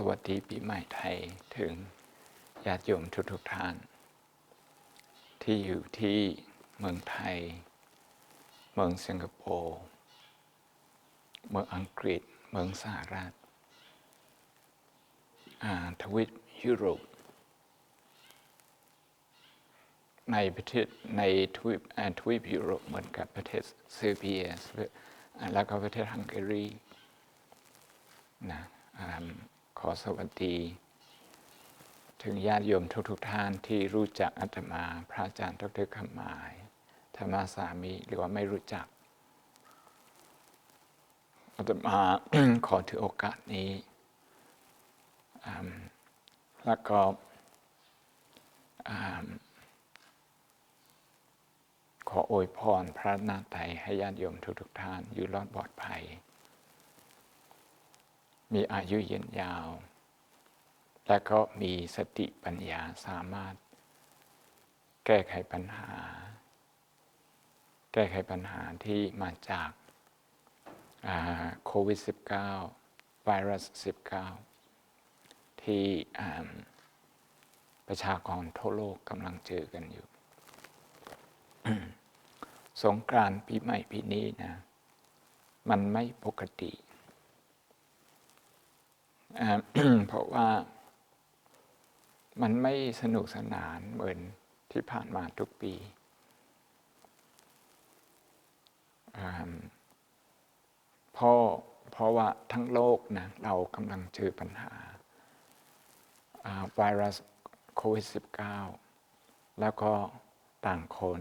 สวัสดีปีใหม่ไทยถึงญาติโยมทุกๆท่าน ที่อยู่ที่เมืองไทย เมืองสิงคโปร์เมืองอังกฤษ เมืองสหรัฐอ่าทวีปยุโรป ในประเทศในทวีปทวีปยุโรปเหมือนกับประเทศเซอร์เบียอ่าแล้วก็ประเทศฮังการีนะอ่า ขอสวัสดี ถึงญาติโยมทุกๆทท่านที่รู้จักอาตมา พระอาจารย์ดรคำหมาย ธรรมสามีหรือว่าไม่รู้จักอาตมาขอถือโอกาสนี้ แล้วก็ขออวยพรพระนาไตยให้ญาติโยมทุกๆท่าน อยู่รอดปลอดภัย มีอายุยืนยาว และก็มีสติปัญญาสามารถ แก้ไขปัญหา แก้ไขปัญหาที่มาจากโควิด -19 ไวรัส 19 ที่ประชากรทั่วโลกกำลังเจอกันอยู่ สงกรานต์ปีใหม่ปีนี้นะ มันไม่ปกติ เพราะว่ามันไม่สนุกสนานเหมือนที่ผ่านมาทุกปีเพราะเพราะว่าทั้งโลกนะเรากำลังเจอปัญหาไวรัสโควิด -19 แล้วก็ต่างคน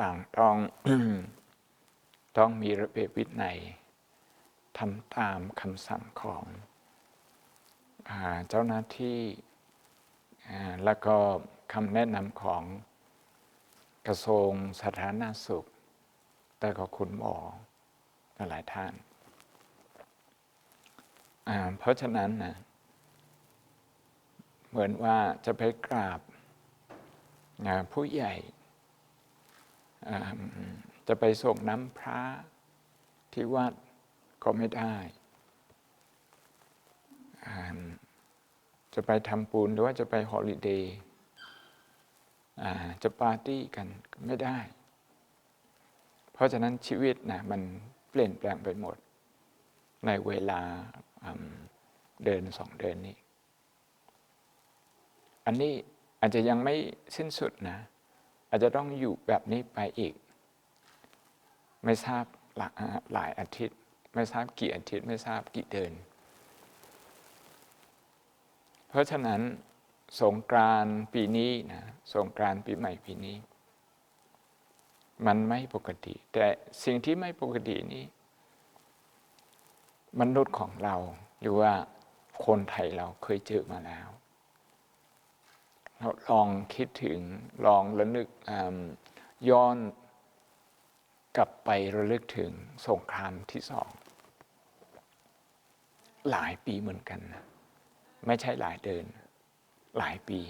ต่างต้องต้องมีระเบียบวินัย ทำตามคำสั่งของอเจ้าหน้าที่แล้วก็คำแนะนำของกระทรวงสาธารณสุข แต่ก็คุณหมอหลายท่าน เพราะฉะนั้นนะเหมือนว่าจะไปกราบผู้ใหญ่จะไปส่งน้ำพระที่วัด ก็ไม่ได้จะไปทำปูนหรือว่าจะไปฮอลิเดย์จะปาร์ตี้กันไม่ได้ เพราะฉะนั้นชีวิตนะมันเปลี่ยนแปลงไปหมด ในเวลาเดินสองเดือนนี้ อันนี้อาจจะยังไม่สิ้นสุดนะ อาจจะต้องอยู่แบบนี้ไปอีก ไม่ทราบหลายอาทิตย์ ไม่ทราบกี่อาทิตย์ไม่ทราบกี่เดือน เพราะฉะนั้นสงกรานต์ปีนี้นะสงกรานต์ปีใหม่ปีนี้ มันไม่ปกติ แต่สิ่งที่ไม่ปกตินี้มนุษย์ของเราหรือว่าคนไทยเราเคยเจอมาแล้ว เราลองคิดถึงลองระลึกอ่าย้อนกลับไประลึกถึงสงครามที่สอง หลายปีเหมือนกันนะไม่ใช่หลายเดือนหลายปี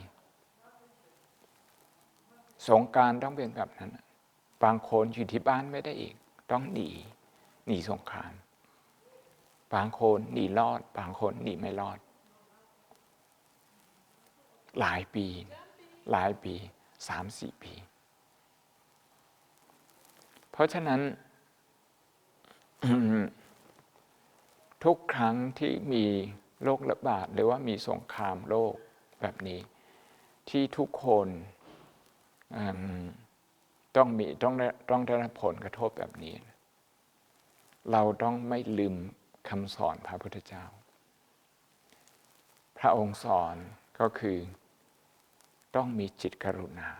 สงกรารต้องเป็นแบบนั้น บางคนอยู่ที่บ้านไม่ได้อีก ต้องหนีหนีสงคราม บางคนหนีรอด บางคนหนีไม่รอด หลายปี หลายปีสามสี่ปี เพราะฉะนั้น ทุกครั้งที่มีโรคระบาดหรือว่ามีสงครามโลกแบบนี้ ที่ทุกคนต้องมีต้องได้ต้องได้รับผลกระทบแบบนี้ เราต้องไม่ลืมคำสอนพระพุทธเจ้า พระองค์สอนก็คือ ต้องมีจิตกรุณา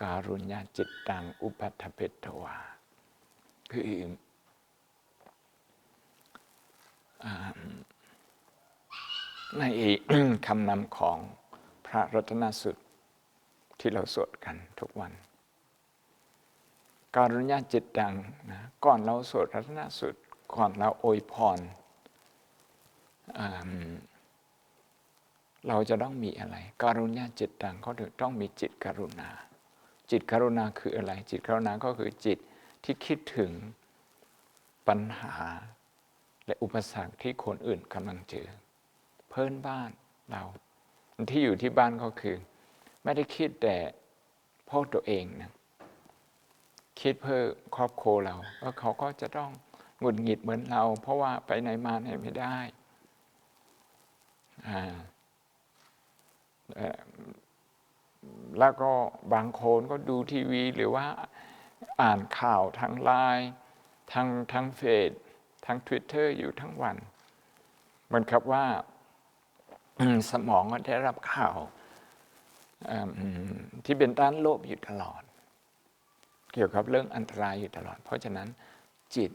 การุญญาจิตตังอุปัฏฐเพทวาคือ ในคำนำของพระรัตนสุดที่เราสวดกันทุกวัน การุญญาจิตดังนะก่อนเราสวดรัตนสุดก่อนเราอวยพร เราจะต้องมีอะไร การุญญาจิตดังก็ต้องมีจิตกรุณา จิตกรุณาคืออะไร จิตกรุณาก็คือจิตที่คิดถึงปัญหา และอุปสรรคที่คนอื่นกำลังเจอ เพื่อนบ้านเราที่อยู่ที่บ้านก็คือ ไม่ได้คิดแต่พ่อตัวเองนะคิดเพื่อครอบครัวเราว่าเขาก็จะต้องหงุดหงิดเหมือนเรา เพราะว่าไปไหนมาไหนไม่ได้อ่าแล้วก็บางคนก็ดูทีวีหรือว่าอ่านข่าวทางไลน์ทางทางเฟซ ทาง Twitter อยู่ทั้งวัน เหมือนกับว่าสมองได้รับข่าวที่เป็นด้านโลภอยู่ตลอด เกี่ยวกับเรื่องอันตรายอยู่ตลอด เพราะฉะนั้นจิต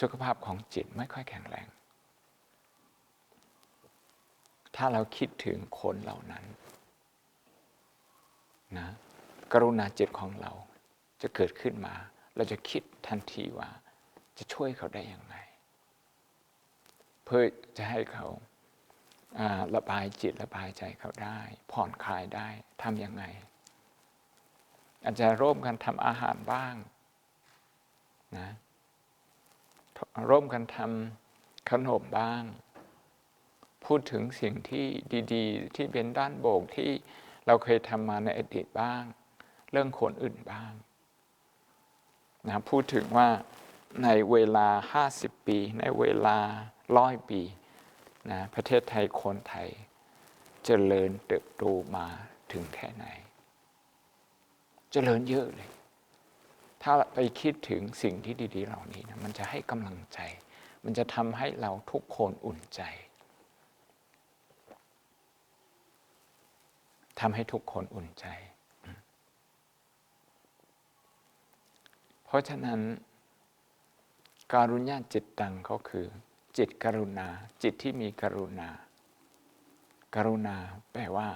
สุขภาพของจิตไม่ค่อยแข็งแรง ถ้าเราคิดถึงคนเหล่านั้นนะกรุณาจิตของเราจะเกิดขึ้นมา เราจะคิดทันทีว่า จะช่วยเขาได้อยังไงเพื่อจะให้เขาอ่าระบายจิตระบายใจเขาได้ ผ่อนคลายได้ทำยังไง อาจจะร่วมกันทำอาหารบ้างนะร่วมกันทำขนมบ้าง พูดถึงสิ่งที่ดีๆ ที่เป็นด้านโบกที่เราเคยทำมาในอดีตบ้าง เรื่องคนอื่นบ้างนะพูดถึงว่า ในเวลา 50 ปี ในเวลาร้อยปีนะประเทศไทยคนไทยจเจริญเติบโตมาถึงแค่ไหนเจริญเยอะเลย ถ้าไปคิดถึงสิ่งที่ดี ๆ เหล่านี้นะมันจะให้กำลังใจ มันจะทำให้เราทุกคนอุ่นใจทำให้ทุกคนอุ่นใจ เพราะฉะนั้น การุญญาจิตตังก็คือ จิตกรุณา จิตที่มีกรุณาการุณาแปลว่า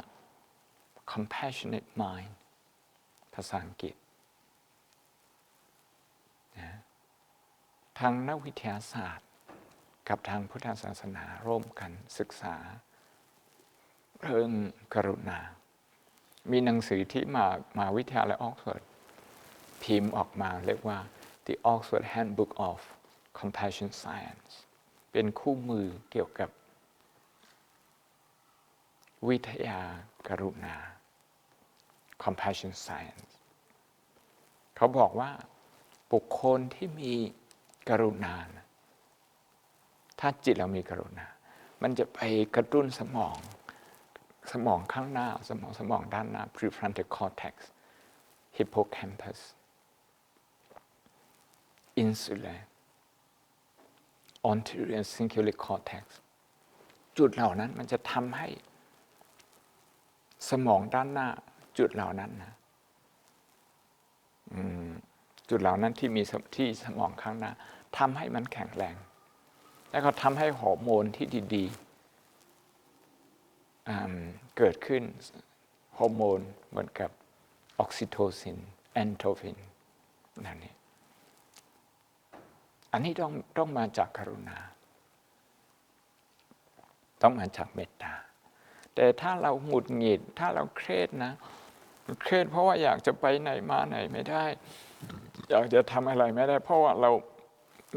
compassionate mind ภาษาอังกฤษนะทางนักวิทยาศาสตร์ กับทางพุทธศาสนาร่วมกันศึกษา เรื่องกรุณา มีหนังสือที่มามาวิทยาลัยออกซฟอร์ดพิมพ์ออกมาเรียกว่า The Oxford Handbook of Compassion Science เป็นคู่มือเกี่ยวกับ วิทยาการุณา Compassion Science เขาบอกว่าบุคคลที่มีกรุณานะถ้าจิตเรามีกรุณา มันจะไปกระตุ้นสมอง สมองข้างหน้า สมองสมองด้านหน้า prefrontal cortex hippocampus insula anterior cingulate cortex จุดเหล่านั้นมันจะทำให้สมองด้านหน้า จุดเหล่านั้นนะจุดเหล่านั้นที่มีที่สมองข้างหน้าทำให้มันแข็งแรง แล้วก็ทำให้ฮอร์โมนที่ดีๆเกิดขึ้นฮอร์โมนเหมือนกับออกซิโทซิน แอนโทฟินนั่นนี่ อันนี้ต้องต้องมาจากกรุณา ต้องมาจากเมตตา แต่ถ้าเราหงุดหงิด ถ้าเราเครียดนะ เครียดเพราะว่าอยากจะไปไหนมาไหนไม่ได้ อยากจะทำอะไรไม่ได้ เพราะว่าเรา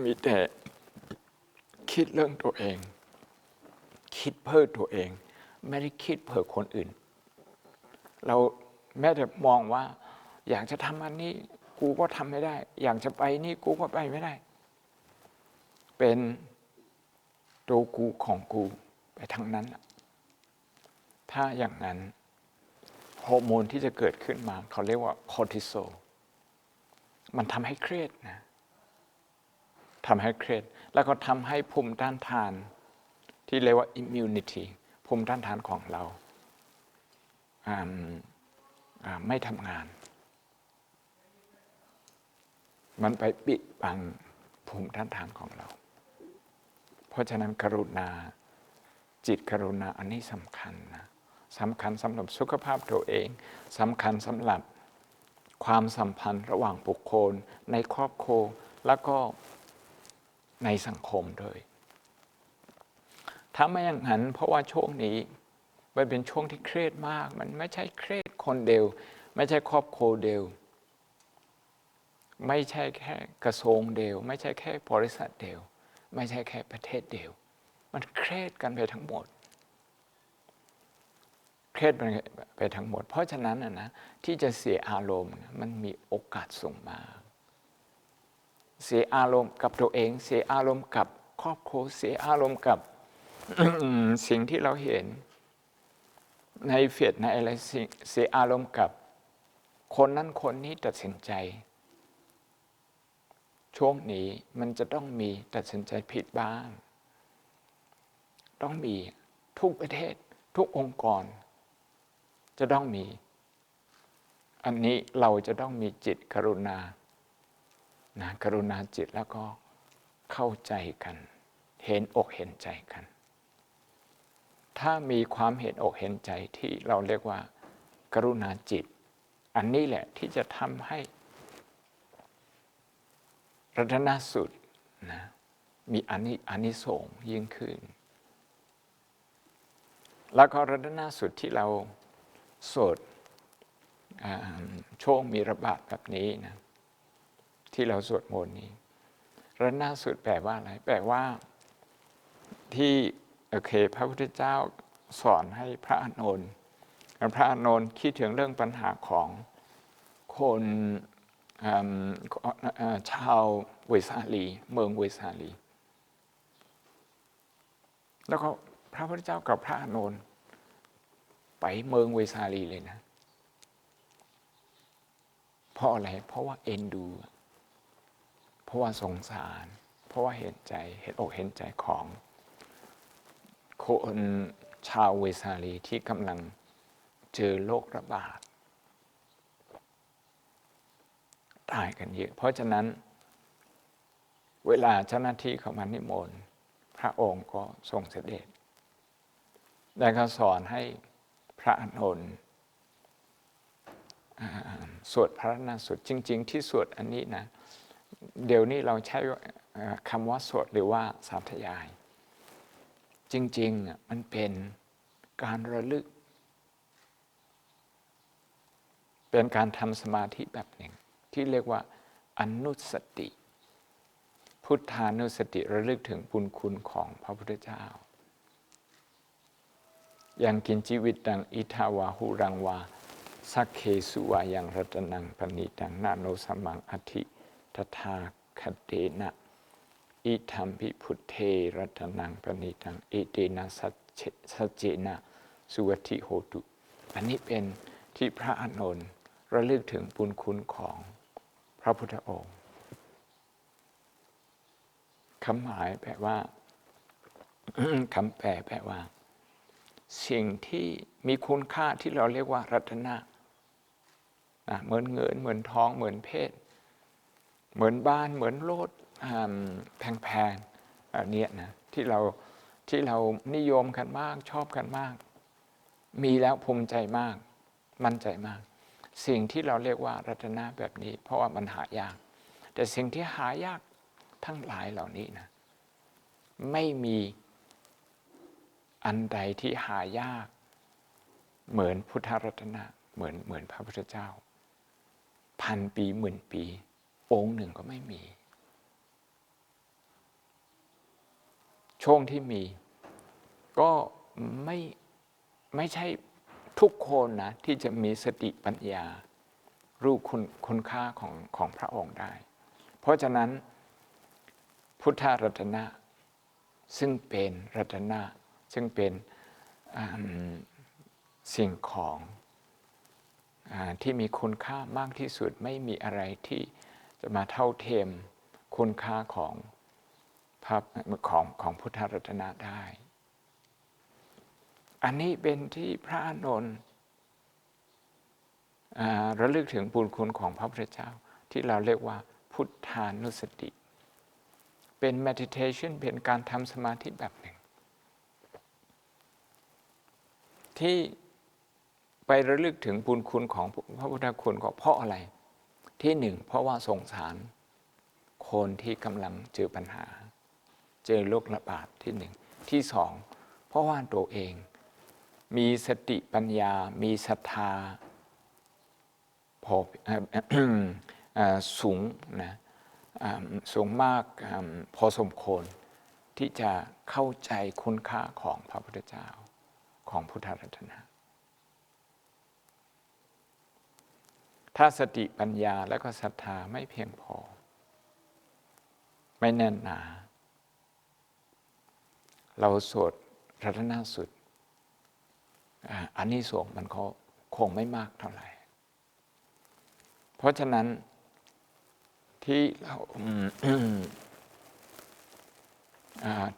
มีแต่คิดเรื่องตัวเอง คิดเพื่อตัวเอง ไม่ได้คิดเพื่อคนอื่น เราแม้แต่มองว่า อยากจะทำอันนี้กูก็ทำไม่ได้ อยากจะไปนี่กูก็ไปไม่ได้ เป็นตัวกูของกูไปทั้งนั้น ถ้าอย่างนั้นฮอร์โมนที่จะเกิดขึ้นมา เขาเรียกว่าคอร์ติโซลมันทำให้เครียดนะทำให้เครียดแล้วก็ทำให้ภูมิต้านทาน ที่เรียกว่า immunity ภูมิต้านทานของเราไม่ทำงาน มันไปปิดบังภูมิต้านทานของเรา ราะฉะนั้นกรุณา จิตกรุณาอันนี้สำคัญนะสำคัญสำหรับสุขภาพตัวเองสำคัญสำหรับความสัมพันธ์ระหว่างบุคคล ในครอบครัวแล้วก็ในสังคมด้วยถ้าไม่อย่างนั้นเพราะว่าช่วงนี้มันเป็นช่วงที่เครียดมาก มันไม่ใช่เครียดคนเดียว ไม่ใช่ครอบครัวเดียว ไม่ใช่แค่กระทรวงเดียว ไม่ใช่แค่บริษัทเดียว ไม่ใช่แค่ประเทศเดียว มันเครียดกันไปทั้งหมด เครียดไปทั้งหมด เพราะฉะนั้นนะนะที่จะเสียอารมณ์มันมีโอกาสสูงมาก เสียอารมณ์กับตัวเอง เสียอารมณ์กับครอบครัวเสียอารมณ์กับสิ่งที่เราเห็น ในเฟียดในอะไรเสียอารมณ์กับ คนนั้นคนนี้ตัดสินใจ ช่วงนี้มันจะต้องมีตัดสินใจผิดบ้าง ต้องมีทุกประเทศ ทุกองค์กร จะต้องมี อันนี้เราจะต้องมีจิตกรุณานะกรุณาจิตแล้วก็เข้าใจกัน เห็นอกเห็นใจกัน ถ้ามีความเห็นอกเห็นใจที่เราเรียกว่า กรุณาจิต อันนี้แหละที่จะทำให้ รัตนสุดนะมีอานิอานิสงส์ยิ่งขึ้น แล้วก็รัตนสุดที่เราสวดช่วงมีระบาดแบบนี้นะที่เราสวดมนต์นี้รัตนสุดแปลว่าอะไร แปลว่าที่โอเค พระพุทธเจ้าสอนให้พระอานนท์พระอานนท์คิดถึงเรื่องปัญหาของคน ชาวเวสาลี เมืองเวสาลี แล้วก็พระพุทธเจ้ากับพระอานนท์ไปเมืองเวสาลีเลยนะ เพราะอะไร เพราะว่าเอ็นดู เพราะว่าสงสาร เพราะว่าเห็นใจ เห็นอกเห็นใจของคนชาวเวสาลีที่กำลังเจอโรคระบาด ตายกันเยอะเพราะฉะนั้น เวลาเจ้าหน้าที่เขามานิมนต์พระองค์ก็ทรงเสด็จได้ก็สอนให้พระอานนท์สวดพระนาสุดจริง ๆ ที่สวดอันนี้นะเดี๋ยวนี้เราใช้คำว่าสวดหรือว่าสาธยาย จริงๆมันเป็นการระลึก เป็นการทำสมาธิแบบหนึ่ง ที่เรียกว่าอนุสติ พุทธานุสติระลึกถึงบุญคุณของพระพุทธเจ้า ยังกินชีวิตดังอิทาวาหุรังวา สักเคสุวายังรัตนังปณิตังนาโนสมังอธิตถาคเตนะอิธรรมพิพุทเทรัตนังปณิตังเอเตนะสัจเจสัจเจนะสุวัติโหตุ อันนี้เป็นที่พระอานนท์ระลึกถึงบุญคุณของ พระพุทธองค์คำหมายแปลว่าคำแปลแปลว่า สิ่งที่มีคุณค่าที่เราเรียกว่ารัตนะเหมือนเงินเหมือนทองเหมือนเพศ เหมือนบ้านเหมือนรถแพงๆอันเนี้ยนะที่เราที่เรานิยมกันมากชอบกันมาก มีแล้วภูมิใจมาก มั่นใจมาก สิ่งที่เราเรียกว่ารัตนะแบบนี้ เพราะว่ามันหายาก แต่สิ่งที่หายากทั้งหลายเหล่านี้นะไม่มีอันใดที่หายาก เหมือนพุทธรัตนะเหมือนเหมือนพระพุทธเจ้า พันปีหมื่นปี องค์หนึ่งก็ไม่มี ช่วงที่มี ก็ไม่ไม่ใช่ ทุกคนนะที่จะมีสติปัญญา รู้คุณคุณค่าของของพระองค์ได้ เพราะฉะนั้นพุทธรัตนะซึ่งเป็นรัตนะซึ่งเป็นสิ่งของอที่มีคุณค่ามากที่สุดไม่มีอะไรที่จะมาเท่าเทียมคุณค่าของพระของของพุทธรัตนะได้ อันนี้เป็นที่พระอานนท์ระลึกถึงบุญคุณของพระพุทธเจ้า ที่เราเรียกว่าพุทธานุสติ เป็น meditation เป็นการทำสมาธิแบบหนึ่ง ที่ไประลึกถึงบุญคุณของพระพุทธคุณก็เพราะอะไร ที่หนึ่งเพราะว่าสงสาร คนที่กำลังเจอปัญหา เจอโรคระบาดที่หนึ่งที่สองเพราะว่าตัวเอง มีสติปัญญา มีศรัทธาพอสูงนะสูงมากพอสมควรที่จะเข้าใจคุณค่าของพระพุทธเจ้าของพุทธรัตนะ ถ้าสติปัญญาและก็ศรัทธาไม่เพียงพอ ไม่แน่นหนา เราสวดรัตนสุด อันนี้สงมันก็คงไม่มากเท่าไหร่ เพราะฉะนั้นที่เรา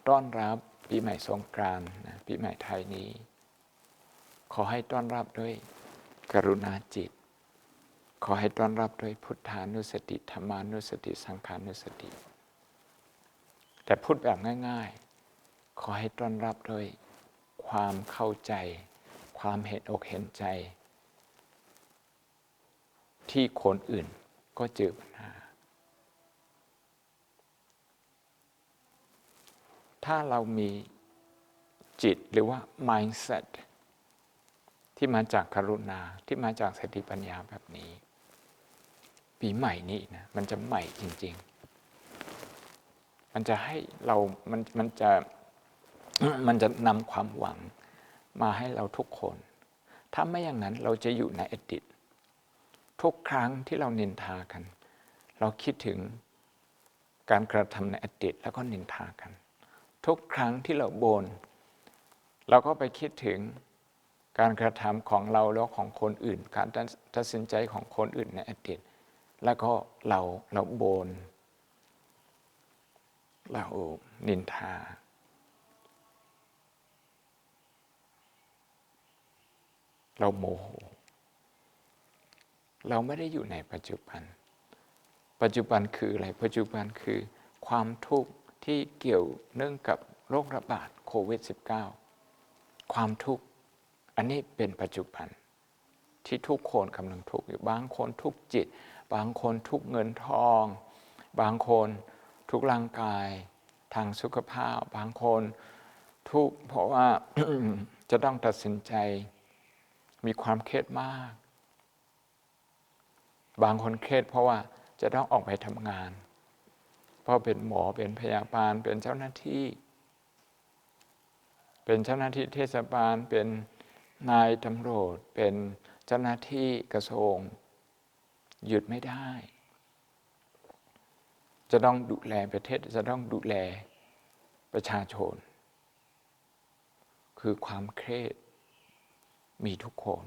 ต้อนรับปีใหม่สงกรานต์นะปีใหม่ไทยนี้ ขอให้ต้อนรับด้วยกรุณาจิต ขอให้ต้อนรับด้วยพุทธานุสติธรรมานุสติสังขานุสติ แต่พูดแบบง่าย ๆ ขอให้ต้อนรับด้วยความเข้าใจ ความเห็นอกเห็นใจ ที่คนอื่นก็เจอปัญหา ถ้าเรามีจิตหรือว่า mindset ที่มาจากกรุณาที่มาจากสติปัญญาแบบนี้ ปีใหม่นี้นะมันจะใหม่จริง ๆ มันจะให้เรา มันมันจะมันจะนำความหวัง มาให้เราทุกคน ถ้าไม่อย่างนั้นเราจะอยู่ในอดีตทุกครั้งที่เรานินทากัน เราคิดถึงการกระทำในอดีตแล้วก็นินทากัน ทุกครั้งที่เราโบน เราก็ไปคิดถึงการกระทำของเราแล้วของคนอื่น การตัดสินใจของคนอื่นในอดีตแล้วก็เราเราโบนเรานินทา เราโมโห เราไม่ได้อยู่ในปัจจุบัน ปัจจุบันคืออะไร ปัจจุบันคือความทุกข์ที่เกี่ยวเนื่องกับโรคระบาดโควิด -19 ความทุกข์ อันนี้เป็นปัจจุบัน ที่ทุกคนกำลังทุกข์อยู่ บางคนทุกจิต บางคนทุกเงินทอง บางคนทุกร่างกายทางสุขภาพ บางคนทุกเพราะว่าจะต้องตัดสินใจ มีความเครียดมาก บางคนเครียดเพราะว่าจะต้องออกไปทำงาน เพราะเป็นหมอเป็นพยาบาลเป็นเจ้าหน้าที่ เป็นเจ้าหน้าที่เทศบาลเป็นนายตำรวจเป็นเจ้าหน้าที่กระทรวงหยุดไม่ได้ จะต้องดูแลประเทศจะต้องดูแลประชาชน คือความเครียด มีทุกคน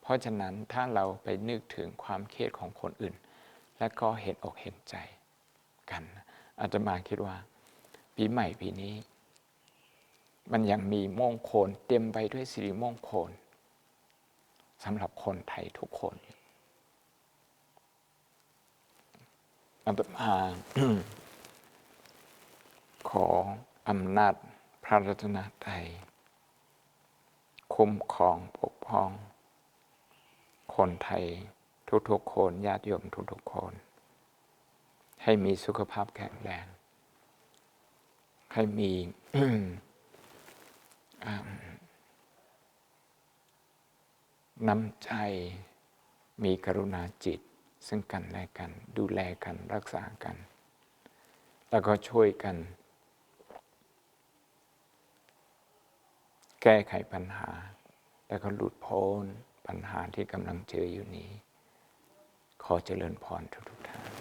เพราะฉะนั้นถ้าเราไปนึกถึงความเครียดของคนอื่น และก็เห็นอกเห็นใจกัน อาจจะมาคิดว่า ปีใหม่ปีนี้ มันยังมีมงคลเต็มไปด้วยสิริมงคลสำหรับคนไทยทุกคนอาตมาขออำนาจพระรัตนตรัย คุ้มครองปกป้อง คนไทยทุกๆคนญาติโยมทุกๆคน ให้มีสุขภาพแข็งแรง ให้มีน้ำใจมีกรุณาจิต ซึ่งกันและกัน ดูแลกันรักษากัน แล้วก็ช่วยกัน แก้ไขปัญหา แล้วก็หลุดพ้นปัญหาที่กำลังเจออยู่นี้ ขอเจริญพรทุกท่าน